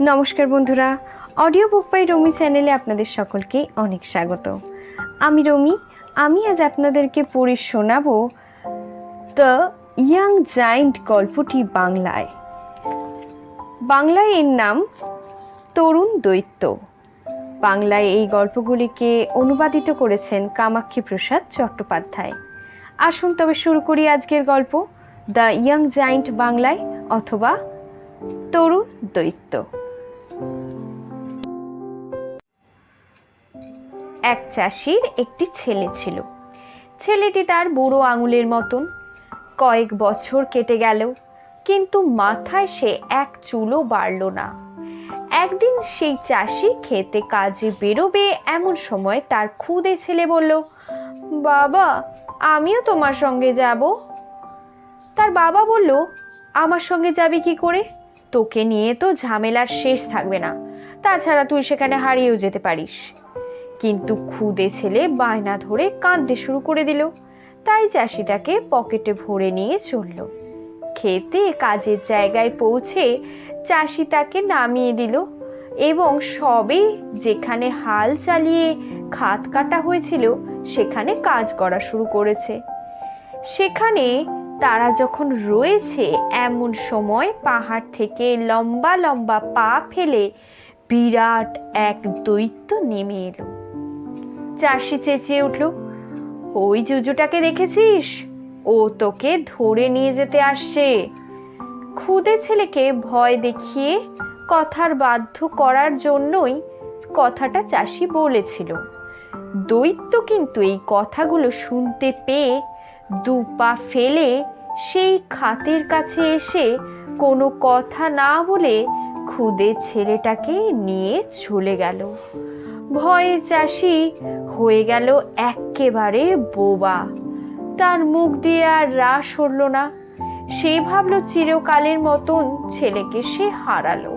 নমস্কার বন্ধুরা audio book by রমি চ্যানেলে আপনাদের সকলকে অনেক স্বাগত। আমি রমি, আমি আজ আপনাদেরকে পড়ে শোনাবো দ্য ইয়াং জায়েন্ট গল্পটি বাংলায়। বাংলায় এর নাম তরুণ দৈত্য। বাংলায় এই গল্পগুলিকে অনুবাদিত করেছেন কামাক্ষী প্রসাদ চট্টোপাধ্যায়। আসুন তবে শুরু করি আজকের গল্প দ্য ইয়াং জায়েন্ট বাংলায় অথবা তরুণ দৈত্য। এক চাষির একটি ছেলে ছিল। ছেলেটি তার বুড়ো আঙুলের মতন। কয়েক বছর কেটে গেল কিন্তু মাথায় সে এক চুলও বাড়ল না। একদিন সেই চাষি খেতে কাজে বেরোবে এমন সময় তার খুদে ছেলে বলল, বাবা, আমিও তোমার সঙ্গে যাব। তার বাবা বলল, আমার সঙ্গে যাবি কি করে? তোকে নিয়ে তো ঝামেলার শেষ থাকবে না। তাছাড়া তুই সেখানে হারিয়েও যেতে পারিস। কিন্তু খুদে ছেলে বায়না ধরে কাঁদতে শুরু করে দিল। তাই চাষি তাকে পকেটে ভরে নিয়ে চলল। খেতে কাজের জায়গায় পৌঁছে চাষি তাকে নামিয়ে দিল এবং সবে যেখানে হাল চালিয়ে খাত কাটা হয়েছিল, সেখানে কাজ করা শুরু করেছে। সেখানে তারা যখন রয়েছে, এমন সময় পাহাড় থেকে লম্বা লম্বা পা ফেলে বিরাট এক দৈত্য নেমে এলো। চাষি চেঁচিয়ে উঠল, ওই জুজুটাকে দেখেছিস? ও তোকে ধরে নিয়ে যেতে আসছে। খুদে ছেলেকে ভয় দেখিয়ে কথার বাধ্য করার জন্যই কথাটা চাষি বলেছিল। দৈত্য কিন্তু এই কথাগুলো শুনতে পেয়ে দু পা ফেলে সেই খাতের কাছে এসে কোনো কথা না বলে খুদে ছেলেটাকে নিয়ে চলে গেল। ভয়ে চাষি হয়ে গেল একেবারে বোবা। তার মুখ দিয়ে আর রাস সরল না। সে ভাবলো চিরকালের মতন ছেলেকে সে হারালো।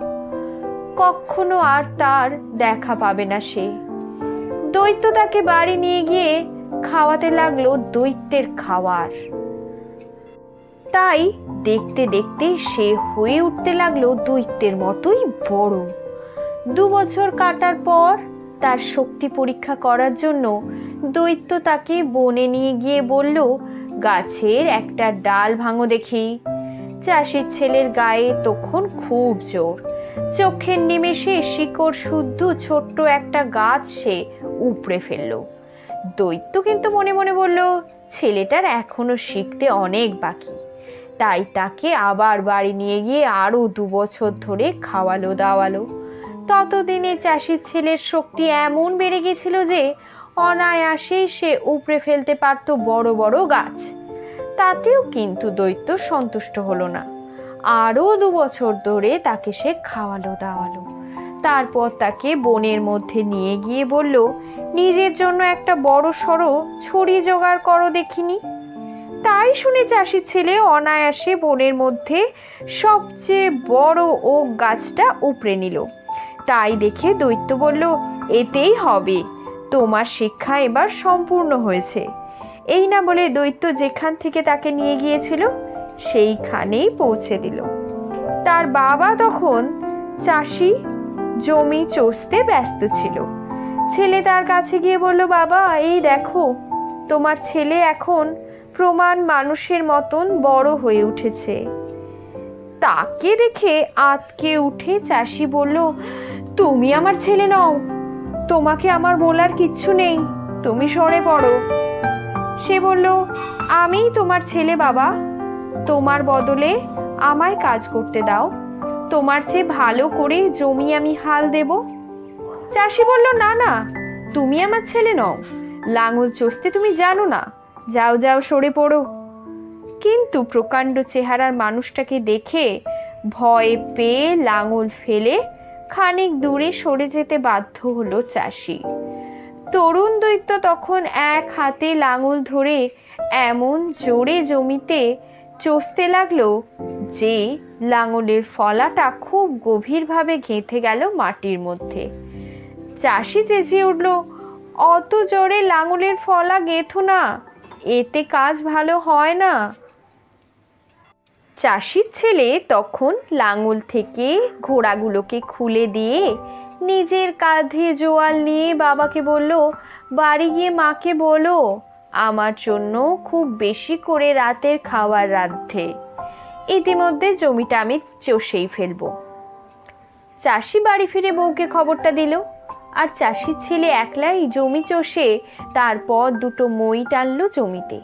কখনো আর তার দেখা পাবে না সে। দৈত্য তাকে বাড়ি নিয়ে গিয়ে খাওয়াতে লাগল দৈত্যের খাওয়ার। তাই দেখতে দেখতে সে হয়ে উঠতে লাগল দৈত্যের মতোই বড়। দু বছর কাটার পর তার শক্তি পরীক্ষা করার জন্য দৈত্য তাকে বনে নিয়ে গিয়ে বলল, গাছের একটা ডাল ভাঙো দেখি। চাষির ছেলের গায়ে তখন খুব জোর। চোখের নিমেষে শিকড় শুদ্ধ ছোট্ট একটা গাছ সে উপড়ে ফেলল। দৈত্য কিন্তু মনে মনে বলল, ছেলেটার এখনও শিখতে অনেক বাকি। তাই তাকে আবার বাড়ি নিয়ে গিয়ে আরও দু বছর ধরে খাওয়ালো, দাওয়ালো। ততদিনে চাষির ছেলের শক্তি এমন বেড়ে গেছিল যে অনায়াসেই সে উপড়ে ফেলতে পারত বড় বড় গাছ। তাতেও কিন্তু দৈত্য সন্তুষ্ট হলো না। আরও দু বছর ধরে তাকে সে খাওয়ালো দাওয়ালো। তারপর তাকে বনের মধ্যে নিয়ে গিয়ে বলল, নিজের জন্য একটা বড় সড়ো ছড়ি জোগাড় করো দেখিনি? তাই শুনে চাষির ছেলে অনায়াসে বনের মধ্যে সবচেয়ে বড় ওক গাছটা উপড়ে নিল। তাই দেখে দৈত্য বলল, এতেই হবে। তোমার শিক্ষা এবার সম্পূর্ণ হয়েছে। এই না বলে দৈত্য যেখান থেকে তাকে নিয়ে গিয়েছিল, সেইখানেই পৌঁছে দিল। তার বাবা তখন চাষি, জমি চষতে ব্যস্ত ছিল। ছেলে তার কাছে গিয়ে বলল, বাবা, এই দেখো, তোমার ছেলে এখন প্রমাণ মানুষের মতন বড় হয়ে উঠেছে। তাকে দেখে আতকে উঠে চাষি বলল তুমি আমার ছেলে নও। তোমাকে আমার বলার কিচ্ছু নেই। তুমি সরে পড়ো। সে বলল, আমিই তোমার ছেলে বাবা। তোমার বদলে আমায় কাজ করতে দাও। তোমার চেয়ে ভালো করে জমি আমি হাল দেব। চাষি বলল, না না, তুমি আমার ছেলে নও। লাঙল চষতে তুমি জানো না। যাও যাও, সরে পড়ো। কিন্তু প্রকাণ্ড চেহারার মানুষটাকে দেখে ভয় পেয়ে লাঙল ফেলে খানিক দূরে সরে যেতে বাধ্য হলো চাষি। তরুণ দৈত্য তখন এক হাতে লাঙল ধরে এমন জোরে জমিতে চষতে লাগল যে লাঙলের ফলাটা খুব গভীরভাবে গেঁথে গেল মাটির মধ্যে। চাষি চেঁচিয়ে উঠল, অত জোরে লাঙলের ফলা গেঁথো না, এতে কাজ ভালো হয় না। চাষির ছেলে তখন লাঙল থেকে ঘোড়াগুলোকে খুলে দিয়ে নিজের কাঁধে জোয়াল নিয়ে বাবাকে বলল, বাড়ি গিয়ে মাকে বলো, আমার জন্য খুব বেশি করে রাতের খাবার রাঁধতে ইতিমধ্যে জমিটা আমি চষেই ফেলব। চাষি বাড়ি ফিরে বউকে খবরটা দিল, আর চাষির ছেলে একলাই জমি চষে তারপর দুটো মই টানলো জমিতে।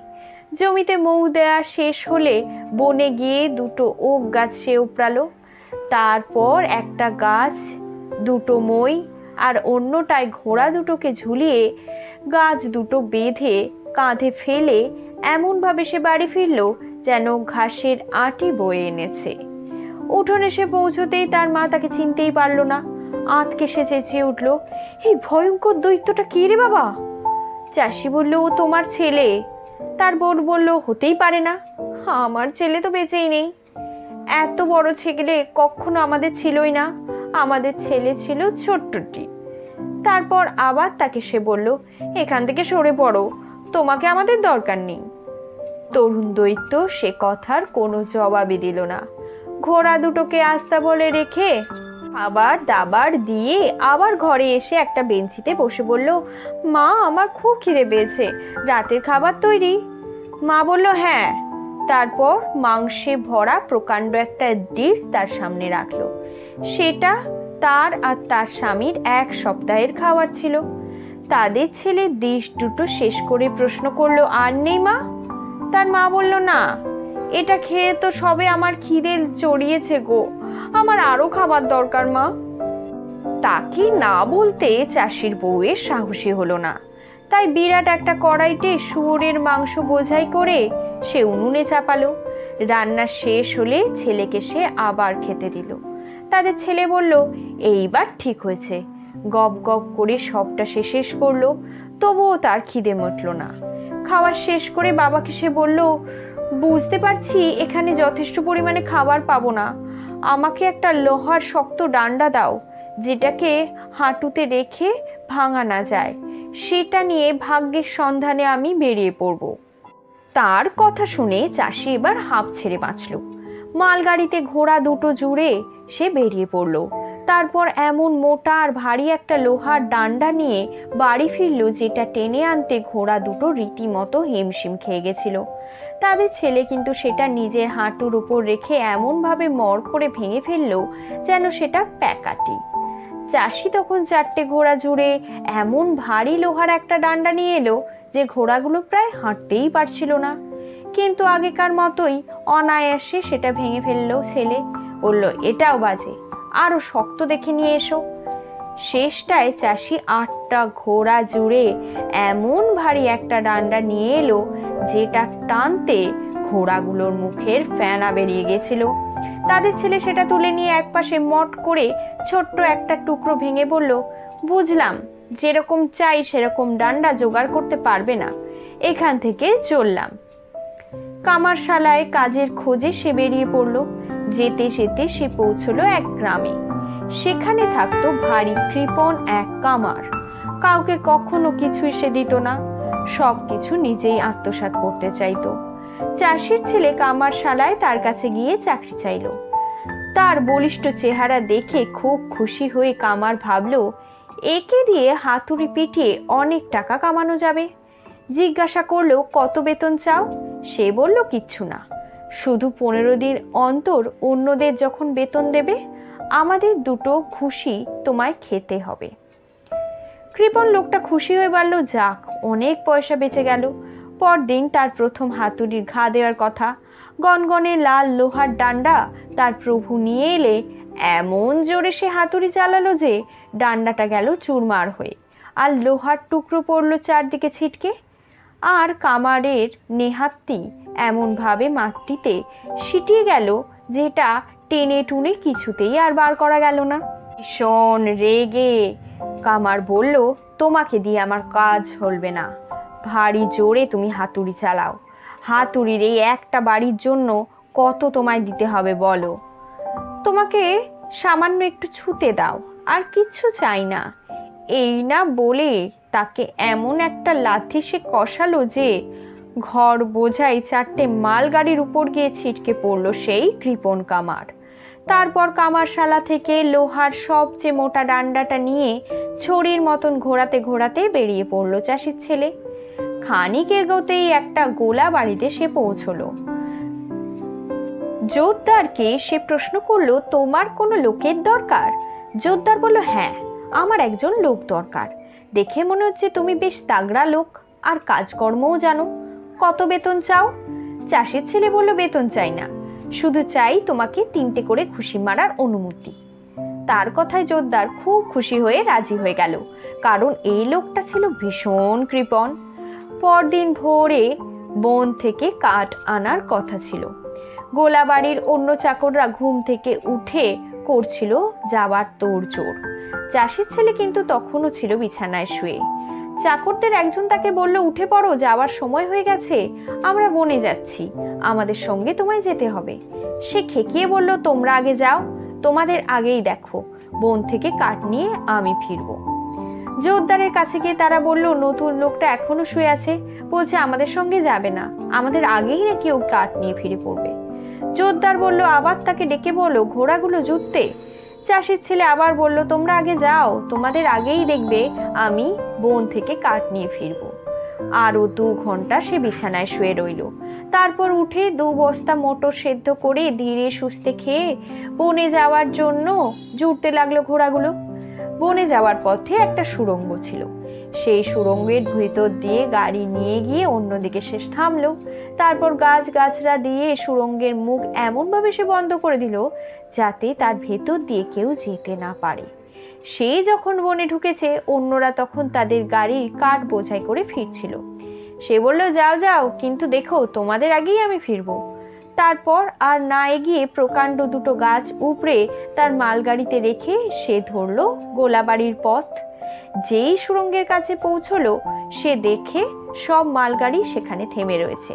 জমিতে মৌ দেওয়া শেষ হলে বনে গিয়ে দুটো ওক গাছ সে উপড়ালো। তারপর একটা গাছ, দুটো মই আর অন্যটায় ঘোড়া দুটোকে ঝুলিয়ে গাছ দুটো বেঁধে কাঁধে ফেলে এমনভাবে সে বাড়ি ফিরল যেন ঘাসের আটি বয়ে এনেছে। উঠোনে সে পৌঁছতেই তার মা তাকে চিনতেই পারল না। আঁতকে সে চেঁচিয়ে উঠল, এই ভয়ঙ্কর দৈত্যটা কে রে বাবা? চাষি বলল, ও তোমার ছেলে। তার বোন বলল, হতেই পারে না। আমার ছেলে তো বেঁচেই নেই। এত বড় ছেলে কখনো আমাদের ছিলই না। আমাদের ছেলে ছিল ছোট্টটি। তারপর আবার তাকে সে বলল, এখান থেকে সরে পড়ো। তোমাকে আমাদের দরকার নেই। তরুণ দৈত্য সে কথার কোনো জবাবই দিল না। ঘোড়া দুটোকে আস্তা বলে রেখে আবার দাবার দিয়ে আবার ঘরে এসে একটা বেঞ্চিতে বসে বলল, মা, আমার খুব খিদে পেয়েছে। রাতের খাবার তৈরি? মা বলল হ্যাঁ। তারপর মাংসে ভরা প্রকাণ্ড একটা ডিশ তার সামনে রাখল। সেটা তার আর তার স্বামীর এক সপ্তাহের খাবার ছিল। তাদের ছেলে ডিশ দুটো শেষ করে প্রশ্ন করল, আর নেই মা? তার মা বলল, না। এটা খেয়ে তো সবে আমার খিদে চড়িয়েছে গো। আমার আরও খাবার দরকার, মা। তাকে না বলতে চাষির বউয়ের সাহসী হলো না। তাই বিরাট একটা কড়াইতে শুয়োরের মাংস বোঝাই করে সে উনুনে চাপালো। রান্না শেষ হলে ছেলেকে সে আবার খেতে দিল। তাদের ছেলে বলল, এইবার ঠিক হয়েছে। গপ গপ করে সবটা সে শেষ করল, তবুও তার খিদে মটল না। খাওয়া শেষ করে বাবাকে সে বলল, বুঝতে পারছি এখানে যথেষ্ট পরিমাণে খাবার পাবো না। আমাকে একটা লোহার শক্ত ডান্ডা দাও, যেটাকে হাঁটুতে রেখে ভাঙা না যায়। সেটা নিয়ে ভাগ্যের সন্ধানে আমি বেরিয়ে পড়ব। তার কথা শুনে চাষি এবার হাঁপ ছেড়ে বাঁচল। মালগাড়িতে ঘোড়া দুটো জুড়ে সে বেরিয়ে পড়ল। তারপর এমন মোটা আর ভারী একটা লোহার ডান্ডা নিয়ে বাড়ি ফিরল, যেটা টেনে আনতে ঘোড়া দুটো রীতিমতো হিমশিম খেয়ে গেছিল। তাদের ছেলে কিন্তু সেটা নিজের হাঁটুর উপর রেখে এমনভাবে মর করে ভেঙে ফেলল যেন সেটা প্যাকাটি। চাষি তখন চারটে ঘোড়া জুড়ে এমন ভারী লোহার একটা ডান্ডা নিয়ে এলো যে ঘোড়াগুলো প্রায় হাঁটতেই পারছিল না। কিন্তু আগেকার মতোই অনায়াসে সেটা ভেঙে ফেলল ছেলে। বলল, এটাও বাজে। আরও শক্ত দেখে নিয়ে এসো। শেষটায় চাষি আটটা ঘোড়া জুড়ে এমন ভারী একটা ডান্ডা নিয়ে এলো, যেটা টানতে ঘোড়াগুলোর মুখের ফ্যানা বেরিয়ে গেছিল। তাদের ছেলে সেটা তুলে নিয়ে একপাশে মট করে ছোট্ট একটা টুকরো ভেঙে বলল, বুঝলাম, যেরকম চাই সেরকম ডান্ডা জোগাড় করতে পারবে না। এখান থেকে চললাম। কামারশালায় কাজের খোঁজে সে বেরিয়ে পড়ল। যেতে যেতে সে পৌঁছলো এক গ্রামে। সেখানে থাকতো ভারী কৃপণ এক কামার। কাউকে কখনো কিছুই সে দিত না, সব কিছু নিজেই আত্মসাৎ করতে চাইতো। চাষির ছেলে কামারশালায় তার কাছে গিয়ে চাকরি চাইলো। তার বলিষ্ঠ চেহারা দেখে খুব খুশি হয়ে কামার ভাবল, একে দিয়ে হাতুড়ি পিটিয়ে অনেক টাকা কামানো যাবে। জিজ্ঞাসা করল, কত বেতন চাও? সে বলল, কিচ্ছু না। শুধু পনেরো দিন অন্তর অন্যদের যখন বেতন দেবে আমাদের দুটো খুশি তোমায় খেতে হবে। কৃপণ লোকটা খুশি হয়ে বলল, যাক, অনেক পয়সা বেঁচে গেল। পরদিন তার প্রথম হাতুড়ির ঘা দেওয়ার কথা। গনগনে লাল লোহার ডান্ডা তার প্রভু নিয়ে এলে এমন জোরে সে হাতুড়ি চালালো যে ডান্ডাটা গেল চুরমার হয়ে। আর লোহার টুকরো পড়ল চারদিকে ছিটকে। আর কামারের নেহাত্তি এমনভাবে মাটিতে সিটিয়ে গেল যেটা টেনে টুনে কিছুতেই আর বার করা গেল না। ভীষণ রেগে কামার বলল, তোমাকে দিয়ে আমার কাজ হলবে না। ভারী জোরে তুমি হাতুড়ি চালাও। হাতুড়ির এই একটা বাড়ির জন্য কত তোমায় দিতে হবে বলো। তোমাকে সামান্য একটু ছুতে দাও, আর কিচ্ছু চাই না। এই না বলে তাকে এমন একটা লাথি সে কষালো যে ঘর বোঝাই চারটে মালগাড়ির উপর গিয়ে ছিটকে পড়ল সেই কৃপণ কামার। তারপর কামারশালা থেকে লোহার সবচেয়ে মোটা ডান্ডাটা নিয়ে ছড়ির মতন ঘোরাতে ঘোরাতে বেরিয়ে পড়ল চাষির ছেলে। খানিক এগোতেই একটা গোলা বাড়িতে সে পৌঁছলো। জোরদারকে সে প্রশ্ন করল, তোমার কোনো লোকের দরকার? জোরদার বলল হ্যাঁ আমার একজন লোক দরকার। দেখে মনে হচ্ছে তুমি বেশ তাগড়া লোক, আর কাজকর্মও জানো। কত বেতন চাও? চাষের ছেলে বলল, বেতন চাই না। শুধু চাই তোমাকে তিনটে করে খুশি মারার অনুমতি। তার কথায় জোরদার খুব খুশি হয়ে রাজি হয়ে গেল, কারণ এই লোকটা ছিল ভীষণ কৃপণ। পরদিন ভোরে বন থেকে কাঠ আনার কথা ছিল। গোলাবাড়ির অন্য চাকররা ঘুম থেকে উঠে করছিল যাবার তোড়জোড়। চাষির ছেলে কিন্তু তখনও ছিল বিছানায় শুয়ে। চাকরদের একজন তাকে বলল, উঠে পড়ো, যাওয়ার সময় হয়ে গেছে, আমরা বনে যাচ্ছি, আমাদের সঙ্গে তোমায় যেতে হবে। সে খেকিয়ে বলল, তোমরা আগে যাও, তোমাদের আগেই দেখো, বন থেকে কাঠ নিয়ে আমি ফিরবো। জোরদারের কাছে গিয়ে তারা বলল, নতুন লোকটা এখনও শুয়ে আছে, বলছে আমাদের সঙ্গে যাবে না, আমাদের আগেই নাকি ও কাঠ নিয়ে ফিরে পড়বে। জোরদার বলল, আবার তাকে ডেকে বলো, ঘোড়াগুলো জুততে? চাষির ছেলে আবার বলল, তোমরা আগে যাও, তোমাদের আগেই দেখবে আমি বন থেকে কাঠ নিয়ে ফিরব। আরও দু ঘণ্টা সে বিছানায় শুয়ে রইল। তারপর উঠে দু বস্তা মোটর সেদ্ধ করে ধীরে সুস্থে খেয়ে বনে যাওয়ার জন্য জুড়তে লাগল ঘোড়াগুলো। বনে যাওয়ার পথে একটা সুড়ঙ্গ ছিল। সেই সুড়ঙ্গের ভেতর দিয়ে গাড়ি নিয়ে গিয়ে অন্যদিকে শেষ থামলো। তারপর গাছ গাছরা দিয়ে সুরঙ্গের মুখ এমনভাবে সে বন্ধ করে দিল যাতে তার ভেতর দিয়ে কেউ যেতে না পারে। সে যখন বনে ঢুকেছে, অন্যরা তখন তাদের গাড়ির কাঠ বোঝাই করে ফিরছিল। সে বলল, যাও যাও, কিন্তু দেখো, তোমাদের আগেই আমি ফিরবো। তারপর আর না এগিয়ে প্রকাণ্ড দুটো গাছ উপড়ে তার মালগাড়িতে রেখে সে ধরল গোলাবাড়ির পথ। যেই সুড়ঙ্গের কাছে পৌঁছলো, সে দেখে সব মালগাড়ি সেখানে থেমে রয়েছে।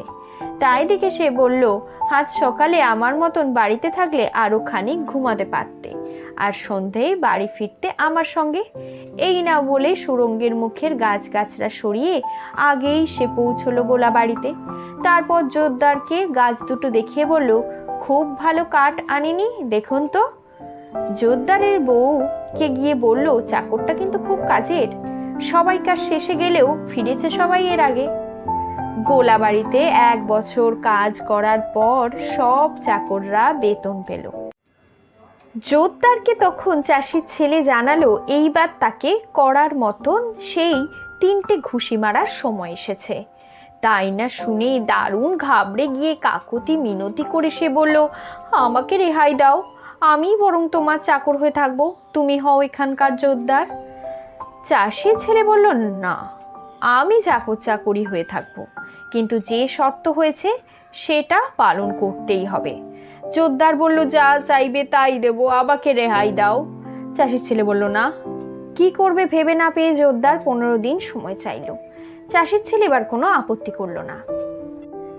তাই দেখে সে বলল, আজ সকালে আমার মতন বাড়িতে থাকলে আরও খানিক ঘুমাতে পারতে, আর সন্ধেয় বাড়ি ফিরতে আমার সঙ্গে। এই না বলে সুরঙ্গের মুখের গাছ গাছরা সরিয়ে আগেই সে পৌঁছলো গোলা বাড়িতে। তারপর জোরদারকে গাছ দুটো দেখিয়ে বলল, খুব ভালো কাঠ আনিনি, দেখুন তো। জোরদারের বউ কে গিয়ে বলল, চাকরটা কিন্তু খুব কাজের। সবাই কাজ শেষে গেলেও ফিরেছে সবাই এর আগে। গোলা বাড়িতে এক বছর কাজ করার পর সব চাকররা বেতন পেল। জোরদারকে তখন চাষির ছেলে জানালো, এইবার তাকে করার মতন সেই তিনটে ঘুষি মারার সময় এসেছে। তাই না শুনেই দারুণ ঘাবড়ে গিয়ে কাকতি মিনতি করে সে বলল, আমাকে রেহাই দাও। আমি বরং তোমার চাকর হয়ে থাকব। তুমি হও এখানকার জোরদার। চাষির ছেলে বলল, না, আমি চাকর চাকরি হয়ে থাকব। কিন্তু যে শর্ত হয়েছে, সেটা পালন করতেই হবে। জোরদার বলল, যা চাইবে তাই দেবো আবাকে রেহাই দাও। চাষির ছেলে বলল, না, কি করবে ভেবে না পেয়ে জোরদার পনেরো দিন সময় চাইলো। চাষির ছেলে এবার কোনো আপত্তি করল না।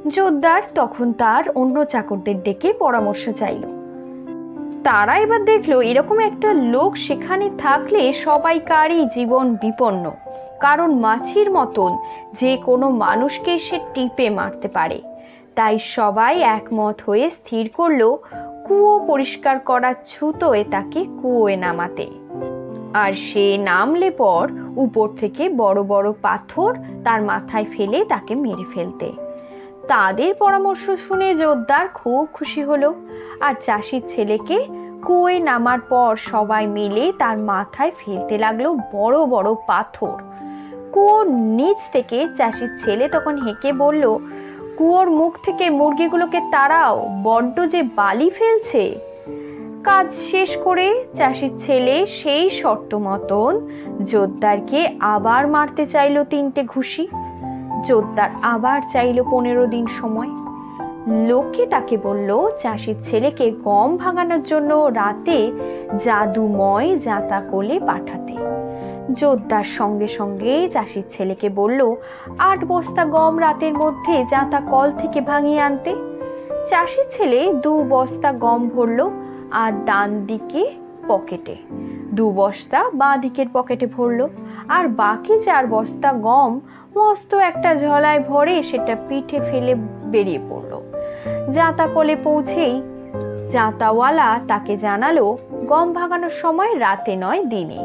জোরদার তখন তার অন্য চাকরদের ডেকে পরামর্শ চাইল। তারা এবার দেখল এরকম একটা লোক সেখানে থাকলে সবাইকারই জীবন বিপন্ন। কারণ মাছির মতন যে কোনো মানুষকে সে টিপে মারতে পারে। তাই সবাই একমত হয়ে স্থির করল, কুয়ো পরিষ্কার করার ছুতোয় তাকে কুয়োয় নামাতে। আর সে নামলে পর উপর থেকে বড় বড় পাথর তার মাথায় ফেলে তাকে মেরে ফেলতে। তাদের পরামর্শ শুনে জোরদার খুব খুশি হলো। আর চাষির ছেলেকে কুয়ে নামার পর সবাই মিলে তার মাথায় ফেলতে লাগল বড় বড় পাথর। কুয়োর নিচ থেকে চাষির ছেলে তখন হেঁকে বলল, কুয়োর মুখ থেকে মুরগিগুলোকে তাড়াও, বড্ড যে বালি ফেলছে। কাজ শেষ করে চাষির ছেলে সেই শর্ত মতন জোরদারকে আবার মারতে চাইলো তিনটে ঘুষি। জোরদার আবার চাইলো পনেরো দিন সময়। লোকে তাকে বলল, চাষির ছেলেকে গম ভাঙানোর জন্য রাতে জাদুময় জাতা কোলে পাঠাতে। জোরদার সঙ্গে সঙ্গে চাষির ছেলেকে বলল, আট বস্তা গম রাতের মধ্যে জাতা কল থেকে ভাঙিয়ে আনতে। চাষির ছেলে দু বস্তা গম ভরল আর ডান দিকে পকেটে, দু বস্তা বাঁ দিকের পকেটে ভরল। আর বাকি চার বস্তা গম মস্ত একটা ঝলায় ভরে সেটা পিঠে ফেলে বেরিয়ে পড়ল। জাঁতা কলে পৌঁছেই জাঁতাওয়ালা তাকে জানালো, গম ভাঙানোর সময় রাতে নয় দিনে।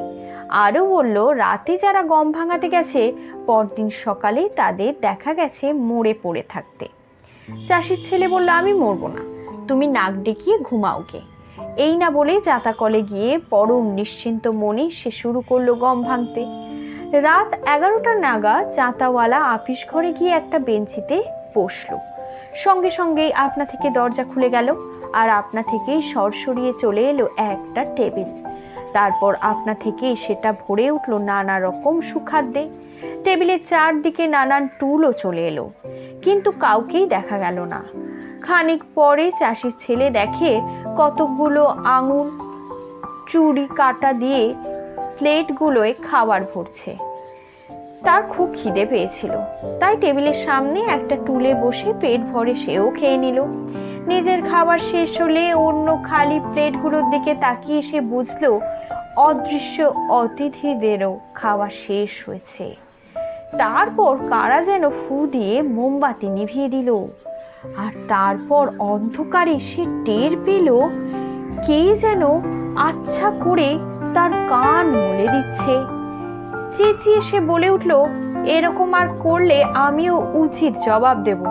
আরও বলল, রাতে যারা গম ভাঙাতে গেছে, পরদিন সকালে তাদের দেখা গেছে মরে পড়ে থাকতে। চাষির ছেলে বলল, আমি মরবো না, তুমি নাক ডেকিয়ে ঘুমাওকে এই না বলে জাতা কলে গিয়ে পরম নিশ্চিন্ত মনে সে শুরু করল গম ভাঙতে। রাত এগারোটা নাগা চাঁতাওয়ালা আপিস ঘরে গিয়ে একটা বেঞ্চিতে বসল। সঙ্গে সঙ্গেই আপনা থেকে দরজা খুলে গেল আর আপনা থেকেই সরসরিয়ে চলে এলো একটা টেবিল। তারপর আপনা থেকেই সেটা ভরে উঠল নানা রকম সুখাদ্যে। টেবিলের চারদিকে নানান টুলও চলে এলো, কিন্তু কাউকেই দেখা গেল না। খানিক পরে চাষির ছেলে দেখে কতকগুলো আঙুল চুড়ি, কাটা দিয়ে প্লেটগুলোয় খাবার ভরছে। তার খুব খিদে পেয়েছিল। তাই টেবিলের সামনে একটা টুলে বসে পেট ভরে সেও খেয়ে নিল। নিজের খাবার শেষ হলে অন্য খালি প্লেটগুলোর দিকে তাকিয়ে সে বুঝলো, অদৃশ্য অতিথিদেরও খাওয়া শেষ হয়েছে। তারপর কারা যেন ফু দিয়ে মোমবাতি নিভিয়ে দিল। আর তারপর অন্ধকারে সে টের পেল, কে যেন আচ্ছা করে তার কান মলে দিচ্ছে। চেঁচিয়ে সে বলে উঠল, এরকম আর করলে আমিও উচিত জবাব দেব।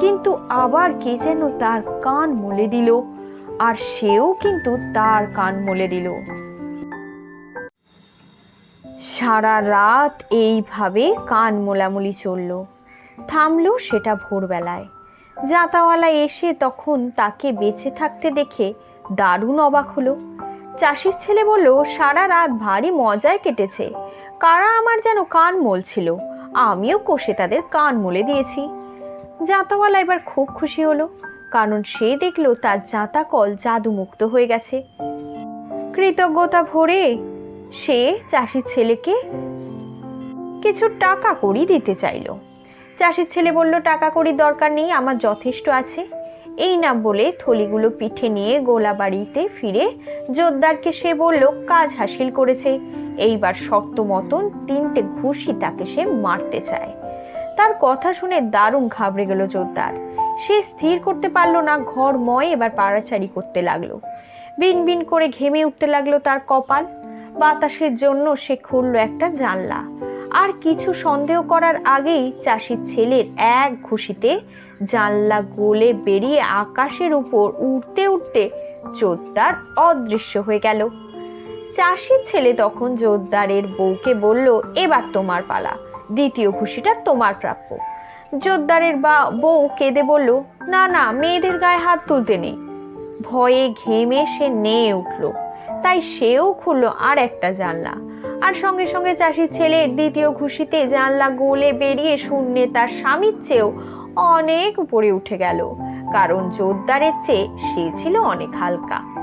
কিন্তু আবার কে যেন তার কান মলে দিল, আর সেও কিন্তু তার কান মলে দিল। সারা রাত এইভাবে কান মোলামুলি চলল। থামল সেটা ভোরবেলায়। জাতাওয়ালা এসে তখন তাকে বেঁচে থাকতে দেখে দারুণ অবাক হলো। চাষির ছেলে বলল, সারা রাত ভারী মজায় কেটেছে। কারা আমার যেন কান মলছিল আমিও কষে তাদের কান মলে দিয়েছি। জাঁতাওয়ালা এবার খুব খুশি হলো, কারণ সে দেখল তার জাঁতা কল জাদুমুক্ত হয়ে গেছে। কৃতজ্ঞতা ভরে সে চাষির ছেলেকে কিছু টাকা কড়ি দিতে চাইলো। চাষির ছেলে বলল, টাকা কড়ির দরকার নেই, আমার যথেষ্ট আছে। এই না বলে থলিগুলো পিঠে নিয়ে গোলা বাড়িতে ফিরে। জোরদারকে সে বলল, কাজ হাসিল করেছে। এইবার শক্ত মতন তিনটে ঘুষি তাকে সে মারতে চায়। তার কথা শুনে দারুণ ঘাবড়ে গেল জোরদার। সে স্থির করতে পারল না, ঘর ময় এবার পাড়াচাড়ি করতে লাগল। বিন বিন করে ঘেমে উঠতে লাগল তার কপাল। বাতাসের জন্য সে খুললো একটা জানলা। আর কিছু সন্দেহ করার আগেই চাষির ছেলের এক ঘুষিতে জানলা গোলে বেরিয়ে আকাশের উপর উঠতে উঠতে জোরদার অদৃশ্য হয়ে গেল। চাষির ছেলে তখন জোরদারের বউকে বলল, এবার তোমার পালা। দ্বিতীয় ঘুষিটা তোমার প্রাপ্য। জোরদারের বা বউ কেঁদে বলল, না না, মেয়েদের গায়ে হাত তুলতে নেই। ভয়ে ঘেমে সে নেয়ে উঠল। তাই সেও খুললো আর একটা জানলা। আর সঙ্গে সঙ্গে চাষির ছেলের দ্বিতীয় খুশিতে জানলা গোলে বেরিয়ে শূন্যে তার স্বামীর চেয়েও অনেক উপরে উঠে গেল। কারণ জোরদারের চেয়ে সে ছিল অনেক হালকা।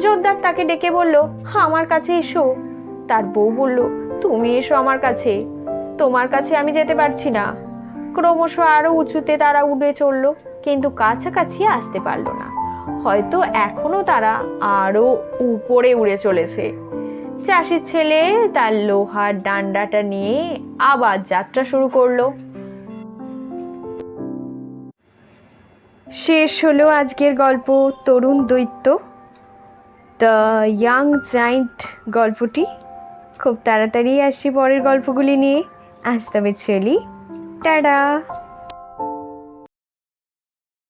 জোরদার তাকে ডেকে বলল, আমার কাছে এসো। তার বউ বলল, তুমি এসো আমার কাছে। তোমার কাছে আমি যেতে পারছি না। ক্রমশ আরও উঁচুতে তারা উড়ে চলল, কিন্তু কাছাকাছি আসতে পারল না। হয়তো এখনও তারা আরও উপরে উড়ে চলেছে। চাষির ছেলে তার লোহার ডান্ডাটা নিয়ে আবার যাত্রা শুরু করল। শেষ হলো আজকের গল্প তরুণ দৈত্য। দ্য ইয়াং জাইন্ট গল্পটি। খুব তাড়াতাড়ি আসছি পরের গল্পগুলি নিয়ে। আজ তবে চলি। টাটা!